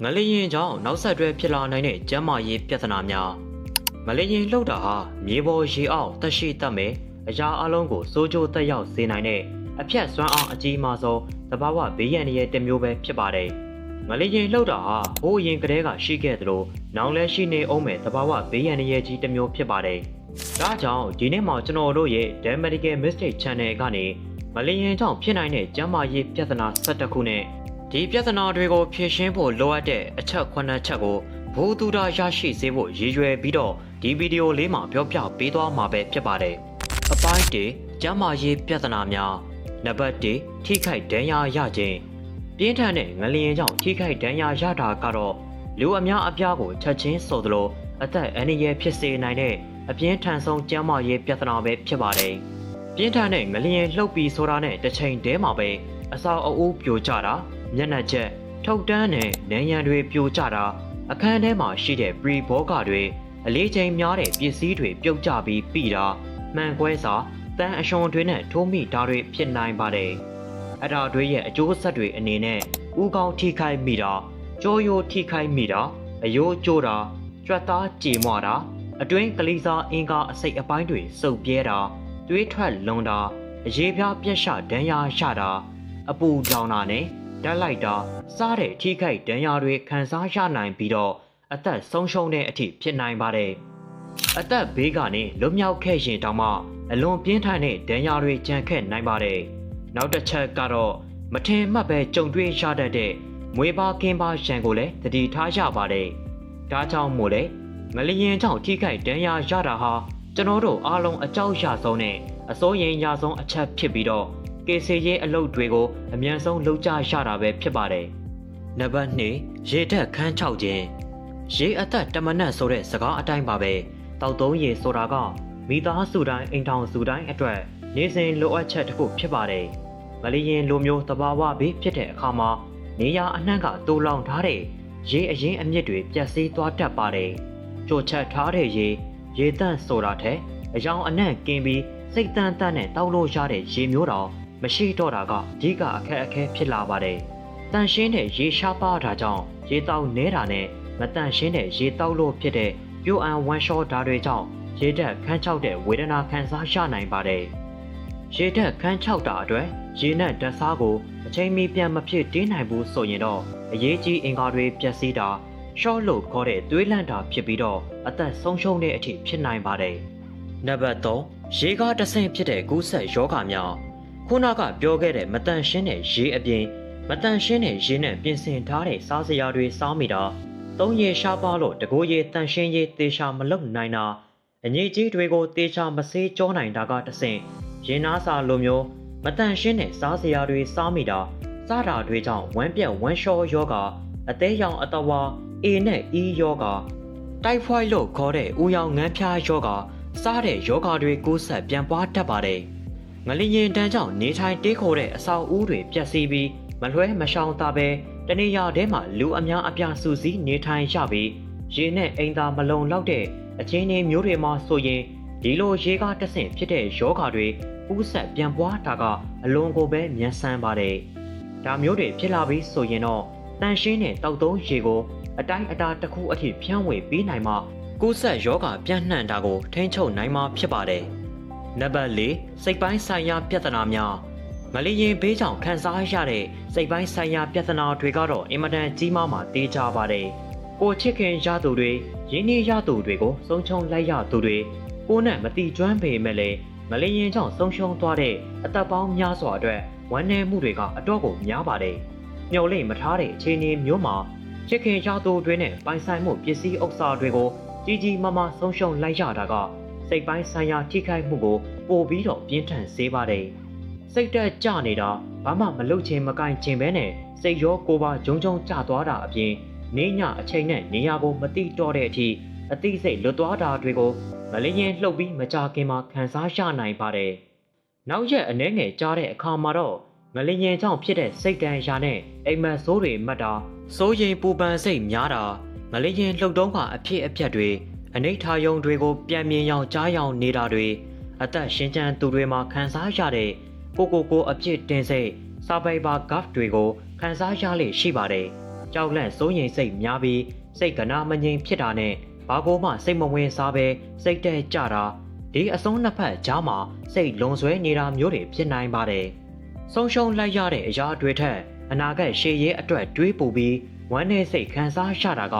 ငလျင်ကြောင့်နောက်ဆက်တွဲဖြစ်လာနိုင်တဲ့ကျန်းမာရေးပြဿနာများငလျင်လှုပ်တာဟာမြေပေါ်ရေအောက်တက်ရှိတတ်မယ်အရာအလုံးကိုစိုးကျိုးတက်ရောက်စေနိုင်တဲ့အဖြတ်စွမ်းအားအကြီးမားဆုံးသဘာဝဘေးရန်ရဲ့တစ်မျိုးပဲဖြစ်ပါတယ်ငလျင်လှုပ်တာဟာဟိုးအရင်ကတည်းကရှိခဲ့သလိုနောင်လဲရှိနေအောင်မဲ့သဘာဝဘေးရန်ရဲ့ကြီးတစ်မျိုးဖြစ်ပါတယ်ဒါကြောင့်ဒီနေ့မှာကျွန်တော်တို့ရဲ့ The Medical Mistake Channel ကနေမလျင်ကြောင့်ဖြစ်နိုင်တဲ့ကျန်းမာရေးပြဿနာ12ခုနဲ့ ဒီပြဿနာတွေကိုဖြေရှင်းဖို့လိုအပ်တဲ့အချက်9ချက်ကိုဘူသူတာရရှိစေဖို့ရည်ရွယ်ပြီးတော့ဒီဗီဒီယိုလေးမှာပြောပြပေးသွားမှာပဲဖြစ်ပါတယ်။အပိုင်း1ကျန်းမာရေးပြဿနာများနံပါတ်1ထိခိုက်ဒဏ်ရာရခြင်းပြင်းထန်တဲ့ငလျင်ကြောင့်ထိခိုက်ဒဏ်ရာရတာကတော့လူအများအပြားကိုချက်ချင်းဆိုသလိုအသက်အန္တရာယ်ဖြစ်စေနိုင်တဲ့အပြင်းထန်ဆုံးကျန်းမာရေးပြဿနာပဲဖြစ်ပါတယ်။ပြင်းထန်တဲ့ငလျင်လှုပ်ပြီးဆိုတာနဲ့တစ်ချိန်တည်းမှာပဲအစာအုပ်ပြိုကျတာ မျက်နှာချက်ထုတ်တန်းနဲ့နန်းရံတွေပြိုကျတာအခန်းထဲမှာရှိတဲ့ပရီဘောဂတွေအလေးချိန်များတဲ့ပစ္စည်းတွေပြုတ်ကျပြီးပြီးတာမှန်ကွဲစာတန်အရှုံတွေနဲ့ထိုးမိတာတွေဖြစ်နိုင်ပါတယ်။အတာတွေရဲ့အကျိုးဆက်တွေအနေနဲ့ဥကောင်းထိခိုက်မိတာကြောရိုးထိခိုက်မိတာအယိုးကျိုးတာကြွက်သားကြေမွတာအတွင်းကလေးစားအင်္ကာအစိတ်အပိုင်းတွေစုပ်ပြဲတာသွေးထွက်လွန်တာအရေးပြားပြက်ရှဒဏ်ရာရတာအပူကြောင်တာနဲ့ ဓာတ်လိုက်တာစားတဲ့ထိခိုက်ဒဏ်ရာတွေခံစားရနိုင်ပြီးတော့အသက်ဆုံးရှုံးတဲ့အထိဖြစ်နိုင်ပါတယ်။အသက်ဘေးကနေလွတ်မြောက်ခဲ့ရင်တောင်မှအလွန်ပြင်းထန်တဲ့ဒဏ်ရာတွေကြံခဲ့နိုင်ပါတယ်။နောက်တစ်ချက်ကတော့မထင်မှတ်ပဲကြုံတွေ့ရတတ်တဲ့မွေးပါကင်းပါရန်ကိုလည်းတတိထားရပါတယ်။ဒါကြောင့်မို့လဲငလျင်ကြောင့်ထိခိုက်ဒဏ်ရာရတာဟာကျွန်တော်တို့အားလုံးအကြောက်ရဆုံးနဲ့အစိုးရင်ရဆုံးအချက်ဖြစ်ပြီးတော့ ကေစီရေးအလုပ်တွေကိုအမြန်ဆုံးလုပ်ကြရတာပဲဖြစ်ပါတယ်။နံပါတ်2ရေတက်ခန်း6ခြင်းရေအသက်တမနတ်ဆိုတဲ့စကားအတိုင်းပါပဲတောက်သုံးရေဆိုတာကမိသားစုတိုင်းအိမ်ထောင်စုတိုင်းအတွက်နေစဉ်လိုအပ်ချက်တစ်ခုဖြစ်ပါတယ်။မလီရင်လိုမျိုးတဘာဝဘေးဖြစ်တဲ့အခါမှာနေရအနှံ့ကတိုးလောင်ထားတဲ့ရေအရင်အမြင့်တွေပြတ်စီးသွားတတ်ပါတယ်။ကြိုချက်ထားတဲ့ရေရေတန့်ဆိုတာထက်အယောင်အနှံ့ကင်းပြီးစိတ်တန့်တန့်နဲ့တောက်လို့ရတဲ့ရေမျိုးတော် မရှိတော့တာကအဓိကအခက်အခဲဖြစ်လာပါတယ်။တန်ရှင်းတဲ့ရေရှားပါတာကြောင့်ရေတောက်နေတာနဲ့မတန်ရှင်းတဲ့ရေတောက်လို့ဖြစ်တဲ့ပြိုအန်ဝမ်ရှော့ဓာတ်တွေကြောင့်ရေတက်ခန်းချောက်တဲ့ဝေဒနာခံစားရနိုင်ပါတယ်။ရေတက်ခန်းချောက်တာအတွက်ရေနဲ့ဓာတ်စားကိုအချိန်မီပြန်မဖြစ်တင်းနိုင်ဘူးဆိုရင်တော့အရေးကြီးအင်္ဂါတွေပျက်စီးတာရှော့လို့ခေါ်တဲ့သွေးလန့်တာဖြစ်ပြီးတော့အသက်ဆုံးရှုံးတဲ့အထိဖြစ်နိုင်ပါတယ်။နံပါတ်3ရေကားတဆင့်ဖြစ်တဲ့ကူးဆက်ယောဂများ ခုနကပြောခဲ့တဲ့မတန်ရှင်းတဲ့ရေအပြင်မတန်ရှင်းတဲ့ရေနဲ့ပြင်ဆင်ထားတဲ့စားစရာတွေစားမိတာသုံးရေရှားပါလို့တကိုးရေတန်ရှင်းရေတေချာမလုံနိုင်တာအငြိကြီးတွေကိုတေချာမဆေးကြောနိုင်တာကတဆင့်ရင်နာစာလိုမျိုးမတန်ရှင်းတဲ့စားစရာတွေစားမိတာစားတာတွေကြောင့်ဝမ်းပြက်ဝမ်းလျှောယောဂအသေးရောင်အတဝါ A နဲ့ E ယောဂတိုက်ဖွိုက်လို့ခေါ်တဲ့ဦးရောင်ငန်းဖြားယောဂစားတဲ့ယောဂတွေကိုးဆက်ပြန်ပွားတတ်ပါတယ် ငလျင်တန်းကြောင့်နေထိုင်တေးခိုတဲ့အဆောက်အဦတွေပျက်စီးပြီးမလွှဲမရှောင်သာပဲတနေရာထဲမှာလူအများအပြားစုစည်းနေထိုင်ရပြီးရေနဲ့အိမ်သာမလုံလောက်တဲ့အခြေအနေမျိုးတွေမှာဆိုရင်ဒီလိုရေကားတဆင့်ဖြစ်တဲ့ယောဂါတွေဥဆက်ပြန်ပွားတာကအလွန်ကိုပဲမြန်ဆန်ပါတယ်။ဒါမျိုးတွေဖြစ်လာပြီးဆိုရင်တော့တန်ရှင်းတဲ့တောက်သုံးရေကိုအတိုင်းအတာတစ်ခုအထိဖြန့်ဝေပေးနိုင်မှကုဆက်ယောဂပြန့်နှံ့တာကိုထိန်းချုပ်နိုင်မှာဖြစ်ပါတယ်။ နံပါတ်၄စိတ်ပိုင်းဆိုင်ရာပြဿနာများမလီရင်ဘေးကြောင့်ခံစားရတဲ့စိတ်ပိုင်းဆိုင်ရာပြဿနာတွေကတော့အင်မတန်ကြီးမားမှတေးကြပါတယ်။ကိုချစ်ခင်ရသူတွေရင်းနှီးရသူတွေကိုဆုံးချုံလိုက်ရသူတွေကိုနဲ့မတိကျွမ်းပေမဲ့လည်းမလီရင်ကြောင့်ဆုံးရှုံးသွားတဲ့အသက်ပေါင်းများစွာအတွက်ဝမ်းနည်းမှုတွေကအတော့ကိုများပါတယ်။မျော်လင့်မထားတဲ့အခြေအနေမျိုးမှာချစ်ခင်ရသူတွေနဲ့ပိုင်ဆိုင်မှုပစ္စည်းဥစ္စာတွေကိုကြီးကြီးမားမားဆုံးရှုံးလိုက်ရတာကစိတ်ပိုင်းဆိုင်ရာထိခိုက်မှုကို ပိုပြီးတော့ပြင်းထန်စေပါတယ်။စိတ်တက်ကြနေတာဘာမှမလုပ်ချင်မကင်ချင်ပဲနဲ့စိတ်ရောကိုယ်ပါဂျုံဂျုံကျသွားတာအပြင်နေညအချိန်နဲ့နေရာကိုမတိတော့တဲ့အထိအသိစိတ်လွတ်သွားတာတွေကိုမလင်းရင်လှုပ်ပြီးမကြခင်မှာခံစားရနိုင်ပါတယ်။နောက်ရက်အနှဲငယ်ကြားတဲ့အခါမှာတော့မလင်းရင်ကြောင့်ဖြစ်တဲ့စိတ်တန်ရာနဲ့အိမ်မက်ဆိုးတွေမှတ်တာစိုးရင်ပူပန်စိတ်များတာမလင်းရင်လှုပ်တုံးကအဖြစ်အပျက်တွေအနိဋ္ဌာယုံတွေကိုပြန်မြင်ရောင်ကြားရောင်နေတာတွေ အသက်ရှင်ချမ်းသူတွေမှာခံစားရတဲ့ကိုကိုကိုအဖြစ်တင်စိတ်စာပိုက်ပါ gaf တွေကိုခံစားရလေရှိပါတယ်ကြောက်လန့်စိုးရိမ်စိတ်များပြီးစိတ်ကနာမငြိမ်ဖြစ်တာနဲ့ဘာကိုမှစိတ်မဝင်စားပဲစိတ်တဲ့ကြတာဒီအစုံနှစ်ဖက်ကြားမှာစိတ်လွန်ဆွဲနေတာမျိုးတွေဖြစ်နိုင်ပါတယ်။ဆုံးရှုံးလိုက်ရတဲ့အရာတွေထက်အနာဂတ်ရှေ့ရေးအတွက်တွေးပူပြီးဝမ်းနည်းစိတ်ခံစားရတာက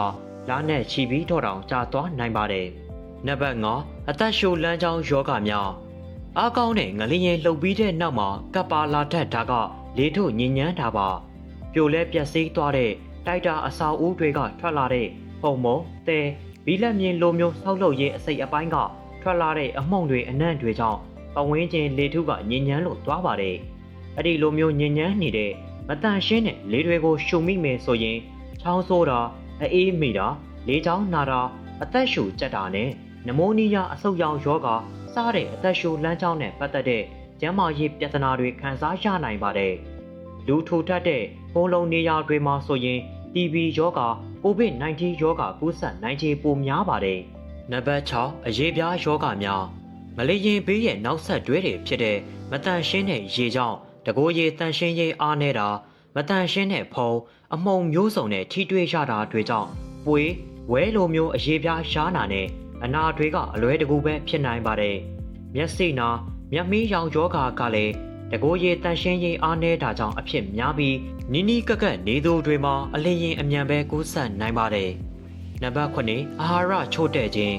လာနဲ့ချီပြီးတော့တောင်ကြာသွားနိုင်ပါတယ်။ နံပါတ်5အသက်ရှူလမ်းကြောင်းယောဂများအားကောင်းတဲ့ငလျင်လှုပ်ပြီးတဲ့နောက်မှာကပ်ပါလာတတ်တာကလေထုတ်ညဉ့်ညမ်းတာပါပြိုလဲပျက်စီးသွားတဲ့တိုက်တာအစာဦးတွေကထွက်လာတဲ့ပုံမုံတဲဘီလက်မြင်လိုမျိုးဆောက်လုပ်ရေးအစိတ်အပိုင်းကထွက်လာတဲ့အမှုန့်တွေအနံ့တွေကြောင့်ပဝင်းချင်းလေထုကညဉ့်ညမ်းလို့သွားပါတယ်အဲ့ဒီလိုမျိုးညဉ့်ညမ်းနေတဲ့မတန်ရှင်းတဲ့လေတွေကိုရှုံမိမယ်ဆိုရင်ချောင်းဆိုးတာအေးမိတာလေချောင်းနာတာအသက်ရှူကြက်တာနဲ့ နမိုးနီးယားအဆုတ်ရောင်ယောဂစတဲ့အသက်ရှူလမ်းကြောင်းနဲ့ပတ်သက်တဲ့ကျန်းမာရေးပြဿနာတွေခံစားရနိုင်ပါတယ်။လူထူထပ်တဲ့ဘုံလုံးနေရာတွေမှာဆိုရင် TB ယောဂ COVID-19 ယောဂကူးစက်နိုင်ခြေပိုများပါတယ်။နံပါတ်6အရေးပြားယောဂများမလေးရင်ဘေးရဲ့နောက်ဆက်တွဲတွေဖြစ်တဲ့မတန်ရှင်းတဲ့ရေကြောင့်တကိုးရေတန်ရှင်းရေးအားနေတာမတန်ရှင်းတဲ့ဖုံအမုံမျိုးစုံနဲ့ထိတွေ့ရတာတွေကြောင့်ပွေးဝဲလိုမျိုးအရေးပြားရှားနာနဲ့ အနာတွေကအလွဲတကူပဲဖြစ်နိုင်ပါတယ်။မျက်စိနာမျက်မီးရောင်ယောဂါကလည်းတကိုးရည်တန်ရှင်းရေးအားနည်းတာကြောင့်အဖြစ်များပြီးနီးနီးကပ်ကပ်နေသူတွေမှာအလျင်အမြန်ပဲကူးစက်နိုင်ပါတယ်။နံပါတ်9အာဟာရချို့တဲ့ခြင်း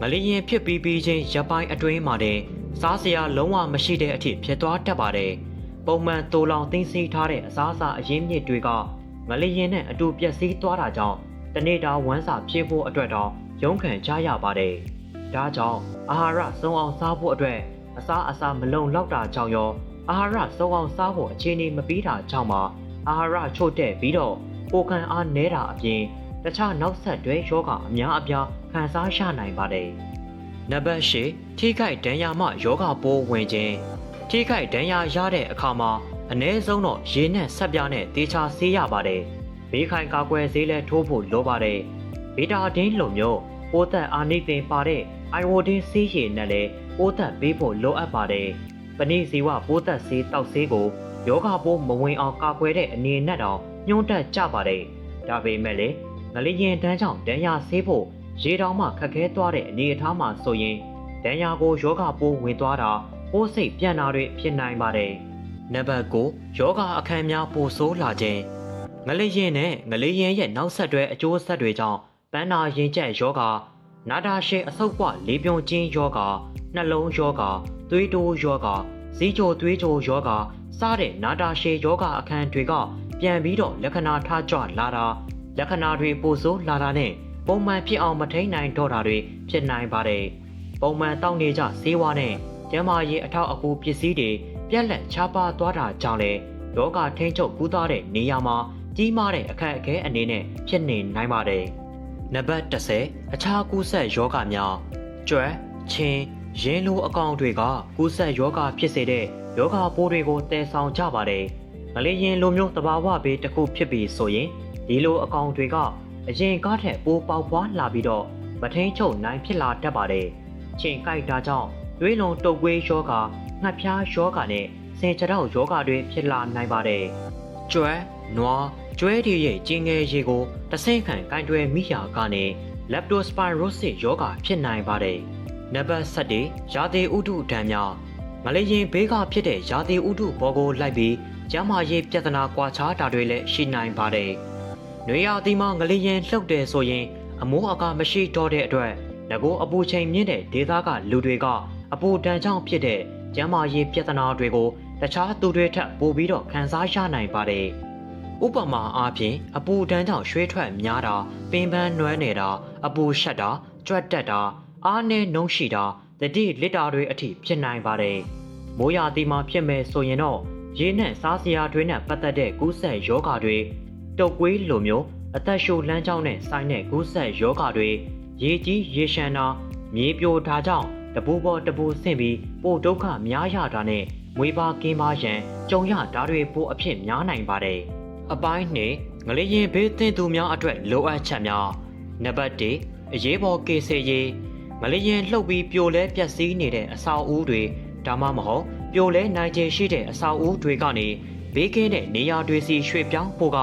မလျင်ဖြစ်ပြီးပြီးချင်းရပိုင်းအတွင်းမှာတင်စားစရာလုံးဝမရှိတဲ့အထိဖြစ်သွားတတ်ပါတယ်။ပုံမှန်တိုးလောင်သိမ်းဆည်းထားတဲ့အစားအစာအရင်းမြစ်တွေကမလျင်နဲ့အတူပျက်စီးသွားတာကြောင့်တနေ့တာဝမ်းစာဖြည့်ဖို့အတွက်တော့ ရုန်းခံကြရပါတယ်။ဒါကြောင့်အာဟာရစုံအောင်စားဖို့အတွက်အစားအစာမလုံလောက်တာကြောင့်ရောအာဟာရစုံအောင်စားဖို့အခြေအနေမပေးတာကြောင့်ပါအာဟာရချို့တဲ့ပြီးတော့ပိုခံအားနည်းတာအပြင်တခြားနောက်ဆက်တွဲယောဂအများအပြားခံစားရနိုင်ပါတယ်။နံပါတ်၈ထိခိုက်ဒဏ်ရာမှယောဂပိုးဝင်ခြင်းထိခိုက်ဒဏ်ရာရတဲ့အခါမှာအ ਨੇ ဆုံးတော့ရေနဲ့ဆက်ပြားနဲ့တေချာဆေးရပါတယ်။ဘေးခိုင်ကာကွယ်ဆေးလည်းထိုးဖို့လိုပါတယ်။ ဗီတာဒင်းလိုမျိုးပိုးသက်အာနိသင်ပါတဲ့အိုင်ဝိုဒင်းဆေးရည်နဲ့လည်းပိုးသက်ပေးဖို့လိုအပ်ပါတယ်။ပဏိဇီဝပိုးသက်ဆေးတောက်ဆေးကိုယောဂပိုးမဝင်အောင်ကာကွယ်တဲ့အနေနဲ့တောင်ညှို့တက်ကြပါတယ်။ဒါပေမဲ့လည်းငလျင်တန်းကြောင့်ဒဏ်ရာဆေးဖို့ရေတောင်မှခက်ခဲသွားတဲ့အနေအထားမှာဆိုရင်ဒဏ်ရာကိုယောဂပိုးဝင်သွားတာပိုးစိတ်ပြန်တာတွေဖြစ်နိုင်ပါတယ်။နံပါတ်9ယောဂအခမ်းများပိုဆိုးလာခြင်းငလျင်နဲ့ငလျင်ရဲ့နောက်ဆက်တွဲအကျိုးဆက်တွေကြောင့် ပန်းနာရင်ကျက်ယောဂနာတာရှည်အဆုတ်ပွလေးပြုံချင်းယောဂနှလုံးယောဂသွေးတိုးယောဂဇီးချိုသွေးချိုယောဂစတဲ့နာတာရှည်ယောဂအခမ်းတွေကပြန်ပြီးတော့လက္ခဏာထားကြလာတာလက္ခဏာတွေပိုဆိုးလာတာနဲ့ပုံမှန်ဖြစ်အောင်မထိန်နိုင်တော့တာတွေဖြစ်နိုင်ပါတယ်ပုံမှန်တောက်နေကြဈေးဝါးနဲ့ကျန်းမာရေးအထောက်အကူပစ္စည်းတွေပြက်လက်ချပါသွားတာကြောင့်လေယောဂထိန်ချုပ်ကူးသားတဲ့နေရာမှာကြီးမားတဲ့အခက်အခဲအနေနဲ့ဖြစ်နေနိုင်ပါတယ် နံပါတ်30အခြားကူးစက်ယောဂများကျွဲချင်းရင်းလိုအကောင်တွေကကူးစက်ယောဂဖြစ်စေတဲ့ယောဂပိုးတွေကိုတည်ဆောင်ကြပါတယ်။ငလျင်လိုမျိုးတဘာဝဘေးတစ်ခုဖြစ်ပြီးဆိုရင်ဒီလိုအကောင်တွေကအရင်ကားထက်ပိုပေါက်ပွားလာပြီးတော့မထိန်ချုပ်နိုင်ဖြစ်လာတတ်ပါတယ်။ချိန်ကြိုက်တာကြောင့်သွေးလုံးတုပ်ကွေးယောဂငှက်ဖျားယောဂနဲ့ဆင်ချတောက်ယောဂတွေဖြစ်လာနိုင်ပါတယ်။ကျွဲ နွားကျွဲတွေရဲ့ကျင်ငယ်ရေကိုတဆင့်ခံကင်တွယ်မိရာကနေ leptospirosis ယောဂဖြစ်နိုင်ပါတယ်။နံပါတ်7ရာသီဥတုဒဏ်များမလေးရင်ဘေးကဖြစ်တဲ့ရာသီဥတုဘောကိုလိုက်ပြီးကျန်းမာရေးပြဿနာကွာခြားတာတွေလည်းရှိနိုင်ပါတယ်။နွေရာသီမှာငလျင်လှုပ်တယ်ဆိုရင် အမိုးအကာမရှိတော့တဲ့အတွက်ငကိုအပူချိန်မြင့်တဲ့ဒေသကလူတွေကအပူဒဏ်ကြောင့်ဖြစ်တဲ့ကျန်းမာရေးပြဿနာတွေကိုတခြားသူတွေထက်ပိုပြီးတော့ခံစားရနိုင်ပါတယ်။ ဥပမာအားဖြင့်အပူဒဏ်ကြောင့်ရွှေထွက်များတာပင်ပန်းနွမ်းနေတာအပူရှက်တာကြွက်တက်တာအားနည်းနှုံးရှိတာတတိလစ်တာတွေအထိဖြစ်နိုင်ပါတယ်။မိုးရာသီမှာဖြစ်မဲ့ဆိုရင်တော့ရေနဲ့စားစရာတွေနဲ့ပတ်သက်တဲ့ကူးစက်ယောဂါတွေတုပ်ကွေးလိုမျိုးအသက်ရှူလမ်းကြောင်းနဲ့ဆိုင်တဲ့ကူးစက်ယောဂါတွေရေကြီးရေရှမ်းတာမြေပြိုတာကြောင့်တပူပေါ်တပူဆင့်ပြီးပိုဒုက္ခများရတာနဲ့မွေးပါကင်းပါရန်ကြုံရတာတွေပိုအဖြစ်များနိုင်ပါတယ်။ အပိုင်းနှစ်ငလျင်ဘေးသင့်သူများအတွက်လိုအပ်ချက်များနံပါတ်1အရေးပေါ်ကေဆေးရေးမလျင်လှုပ်ပြီးပြိုလဲပျက်စီးနေတဲ့အဆောက်အဦတွေဒါမှမဟုတ်ပြိုလဲနိုင်ခြေရှိတဲ့အဆောက်အဦတွေကနေဘေးကင်းတဲ့နေရာတွေစီရွှေ့ပြောင်းဖို့က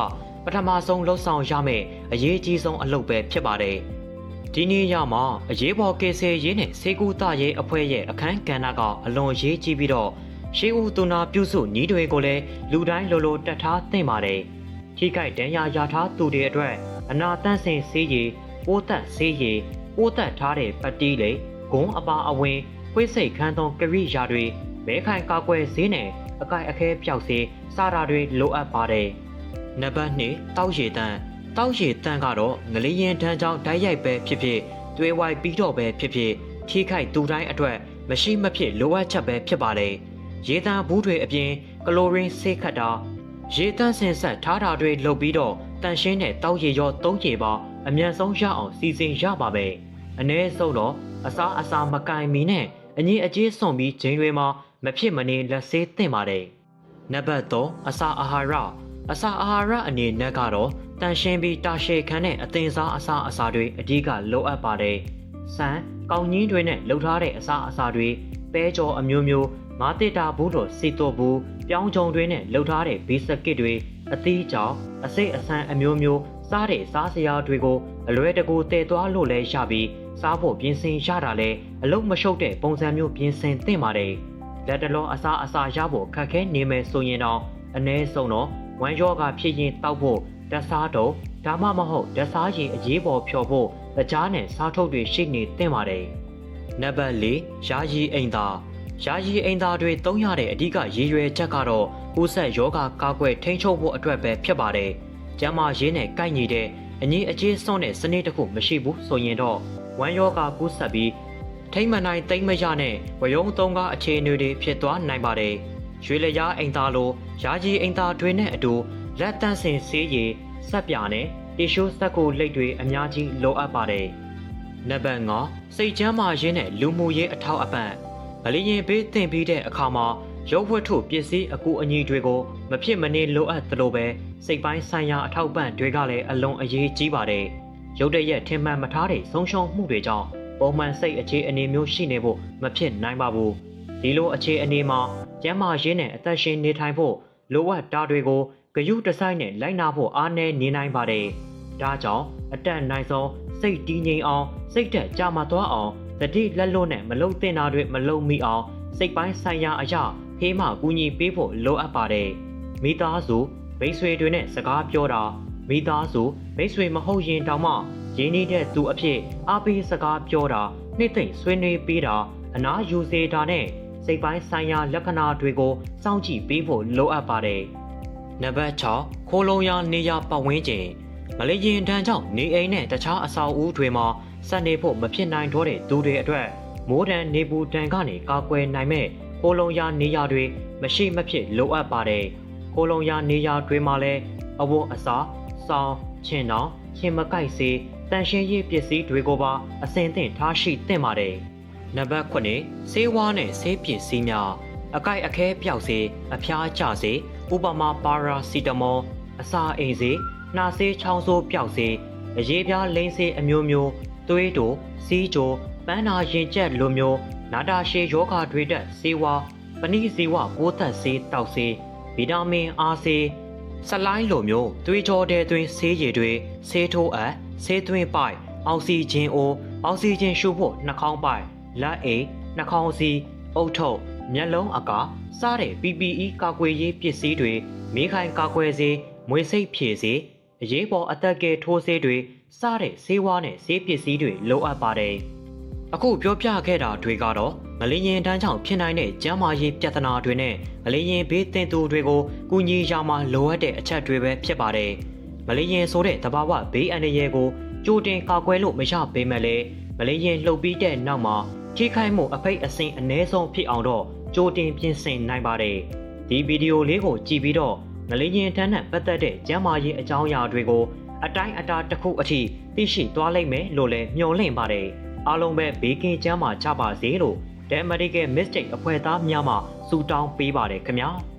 ပထမဆုံးလှုပ်ဆောင်ရမယ့်အရေးကြီးဆုံးအလုပ်ပဲဖြစ်ပါတယ်။ဒီနေ့ရမှာအရေးပေါ်ကေဆယ်ရေးနဲ့စေကူတာရေးအဖွဲ့ရဲ့အခန်းကဏ္ဍကအလွန်အရေးကြီးပြီးတော့ရှေးဦးသူနာပြုစုညီးတွေကိုလည်းလူတိုင်းလိုလိုတတ်ထားသင့်ပါတယ်။ ထိခိုက်ဒဏ်ရာရထားသူတွေအတွက်အနာတန့်စင်ဆေးရည်ပိုးသက်ဆေးရည်ပိုးသက်ထားတဲ့ပတ်တီးလေဂုံးအပါအဝင်ခွေးစိတ်ခန်းသောကရိယာတွေမဲခိုင်ကာကွယ်ဈေးနဲ့အကိုက်အခဲပြောက်စေးစားတာတွေလိုအပ်ပါတယ်။နံပါတ်2တောက်ရည်တန်းတောက်ရည်တန်းကတော့ငလျင်တန်းကြောင့်ဓာတ်ရိုက်ပဲဖြစ်ဖြစ်သွေးဝိုက်ပြီးတော့ပဲဖြစ်ဖြစ်ထိခိုက်သူတိုင်းအတွက်မရှိမဖြစ်လိုအပ်ချက်ပဲဖြစ်ပါတယ်။ရေတန်းဘူးတွေအပြင်ကလိုရင်းဆေးခတ်တာ ရေတန်းစင်ဆက်ထားတာတွေလုပ်ပြီးတော့တန်ရှင်းတဲ့တောက်ရည်ရောသုံးရည်ပါအမြန်ဆုံးရအောင်စီစဉ်ရပါပဲ။အ ਨੇ ဆုံးတော့အစားအစာမကင်မီနဲ့အငြိအကျေးစွန်ပြီးဂျင်းတွေမှာမဖြစ်မနေလက်ဆေးသင့်ပါတယ်။နံပါတ်3အစာအာဟာရအစာအာဟာရအနေနဲ့ကတော့တန်ရှင်းပြီးတာရှည်ခံတဲ့အသင်စားအစာအစာတွေအဓိကလိုအပ်ပါတယ်။ဆန်ကောင်းကြီးတွေနဲ့လှုပ်ထားတဲ့အစာအစာတွေပဲကြော်အမျိုးမျိုး ငါးတစ်တာဘူးတော်စီတော်ဘူးပြောင်းကြုံတွေနဲ့လှုပ်ထားတဲ့ဘေးစကစ်တွေအသီးကြောင်အစိတ်အဆန်းအမျိုးမျိုးစားတဲ့စားစရာတွေကိုအလွဲတကူတည်သွားလို့လဲရပြီးစားဖို့ပြင်ဆင်ရတာလဲအလုံးမရှုပ်တဲ့ပုံစံမျိုးပြင်ဆင်သင့်ပါတယ်။လက်တလုံးအစားအစာရဖို့ခက်ခဲနေမယ်ဆိုရင်တော့အ ਨੇ ဆုံးတော့ဝမ်းရောဂါဖြစ်ရင်တောက်ဖို့တစားတော့ဒါမှမဟုတ်တစားရင်အရေးပေါ်ဖြော်ဖို့တကြားနဲ့စားထုတ်တွေရှိနေသင့်ပါတယ်။နံပါတ်၄ယာယီအိမ်သာ ယာယီအိမ်သာတွေတုံးရတဲ့အဓိကရည်ရွယ်ချက်ကတော့ဥဆက်ယောဂကာကွယ်ထိန်းချုပ်ဖို့အတွက်ပဲဖြစ်ပါတယ်။ကျန်းမာရေးနဲ့ကိုက်ညီတဲ့အငြိအကျေးစွန့်တဲ့စနစ်တစ်ခုမရှိဘူးဆိုရင်တော့ဝမ်းယောဂကူးဆက်ပြီးထိမ့်မနိုင်တိမ့်မရနဲ့ဝယုံသုံးကားအခြေအနေတွေဖြစ်သွားနိုင်ပါတယ်။ရွေလျားအိမ်သားလိုယာကြီးအိမ်သားတွေနဲ့အတူလက်တန့်စင်ဆေးရည်ဆက်ပြာနဲ့တီရှူးစက်ကိုလိတ်တွေအများကြီးလိုအပ်ပါတယ်။နံပါတ်5စိတ်ချမ်းသာရေးနဲ့လူမှုရေးအထောက်အပံ့ ဗလီရင်ဘေးတင်ပြီးတဲ့အခါမှာရုပ်ဝတ္ထုပစ္စည်းအကူအညီတွေကိုမဖြစ်မနေလိုအပ်သလိုပဲစိတ်ပိုင်းဆိုင်ရာအထောက်ပံ့တွေကလည်းအလွန်အရေးကြီးပါတယ်။ရုပ်တရက်ထင်မှန်မထားတဲ့ဆုံးရှုံးမှုတွေကြောင့်ပုံမှန်စိတ်အခြေအနေမျိုးရှိနေဖို့မဖြစ်နိုင်ပါဘူး။ဒီလိုအခြေအနေမှာကျန်းမာရေးနဲ့အသက်ရှင်နေထိုင်ဖို့လိုအပ်တာတွေကိုဂရုတစိုက်နဲ့လိုက်နာဖို့အားနည်းနေနိုင်ပါတယ်။ဒါကြောင့်အတက်နိုင်ဆုံးစိတ်တည်ငြိမ်အောင်စိတ်သက်ကြမှာသွားအောင် တတိလက်လို့နဲ့မလုံတင်တာတွေမလုံမိအောင်စိတ်ပိုင်းဆိုင်ရာအရာဖေးမှကူညီပေးဖို့လိုအပ်ပါတယ်။မိသားစုမိတ်ဆွေတွေနဲ့စကားပြောတာမိသားစုမိတ်ဆွေမဟုတ်ရင်တောင်မှရင်းနှီးတဲ့သူအဖြစ်အားပေးစကားပြောတာနှိမ့်သိမ့်ဆွေးနွေးပေးတာအနာယူစေတာနဲ့စိတ်ပိုင်းဆိုင်ရာလက္ခဏာတွေကိုစောင့်ကြည့်ပေးဖို့လိုအပ်ပါတယ်။နံပါတ်6ခိုးလုံးရနေရပတ်ဝန်းကျင်မလေးရင်တန်းကြောင့်နေအိမ်နဲ့တခြားအဆောက်အဦတွေမှာ ဆက်နေဖို့မဖြစ်နိုင်တော့တဲ့သူတွေအတွက်မိုးတန်နေပူတန်ကနေကာကွယ်နိုင်မဲ့ခိုးလုံးရနေရတွေမရှိမဖြစ်လိုအပ်ပါတယ်။ခိုးလုံးရနေရတွေမှာလည်းအဝတ်အစားစောင်းချင်တောင်ခင်မကိုက်စေတန်ရှင်းရေးပစ္စည်းတွေကိုပါအစင်သင့်ထားရှိသင့်ပါတယ်။နံပါတ်9ဆေးဝါးနဲ့ဆေးပစ္စည်းများအကိုက်အခဲပြောက်စေအဖျားကျစေဥပမာပါရာစီတမောအစာအိမ်စေနှာဆေးချောင်းဆိုးပြောက်စေအရေးပြားလိမ့်စေအမျိုးမျိုး သွေးတိုစီးကြိုပန်းနာရင်ကျက်လိုမျိုးနာတာရှည်ယောဂတွေတက်ဆေးဝါးပဏိဇီဝပိုးသက်ဆေးတောက်ဆေးဗီတာမင်အားဆေးဆလိုင်းလိုမျိုးသွေးကြောတဲ့သွင်းဆေးရည်တွေဆေးထိုးအပ်ဆေးသွင်းပိုက်အောက်ဆီဂျင်အိုအောက်ဆီဂျင်ရှုဖို့နှာခေါင်းပိုက်လက်အိမ်နှာခေါင်းစီအုတ်ထုတ်မျက်လုံးအကာစားတဲ့ PPE ကာကွယ်ရေးပစ္စည်းတွေမိခိုင်ကာကွယ်စေမွေးစိတ်ဖြည့်စေအရေးပေါ်အသက်ကယ်ထိုးဆေးတွေ စားတဲ့ဆေးဝါးနဲ့ဆေးပစ္စည်းတွေလိုအပ်ပါတယ်အခုပြောပြခဲ့တာတွေကတော့မလင်းရင်တန်းကြောင့်ဖြစ်နိုင်တဲ့ကျန်းမာရေးပြဿနာတွေနဲ့မလင်းရင်ဘေးသင့်သူတွေကိုကူညီရမှာလိုအပ်တဲ့အချက်တွေပဲဖြစ်ပါတယ်။မလင်းရင်ဆိုတဲ့တဘာဝဘေးအန္တရာယ်ကိုကြိုတင်ကာကွယ်လို့မရပေမဲ့လည်းမလင်းရင်လှုပ်ပြီးတဲ့နောက်မှာထိခိုက်မှုအဖိတ်အစင်အ ਨੇ ဆုံးဖြစ်အောင်တော့ကြိုတင်ပြင်ဆင်နိုင်ပါတယ်။ဒီဗီဒီယိုလေးကိုကြည့်ပြီးတော့မလင်းရင်တန်းနဲ့ပတ်သက်တဲ့ကျန်းမာရေးအကြောင်းအရာတွေကို အတိုင်းအတာတစ်ခုအထိသိရှိသွားလိမ့်မယ်လို့လည်းမျှော်လင့်ပါတယ်။အားလုံးပဲဘေးကင်းကျန်းမာကြပါစေလို့ The American Mistake အဖွဲ့သားများမှစူတောင်းပေးပါတယ်ခင်ဗျာ။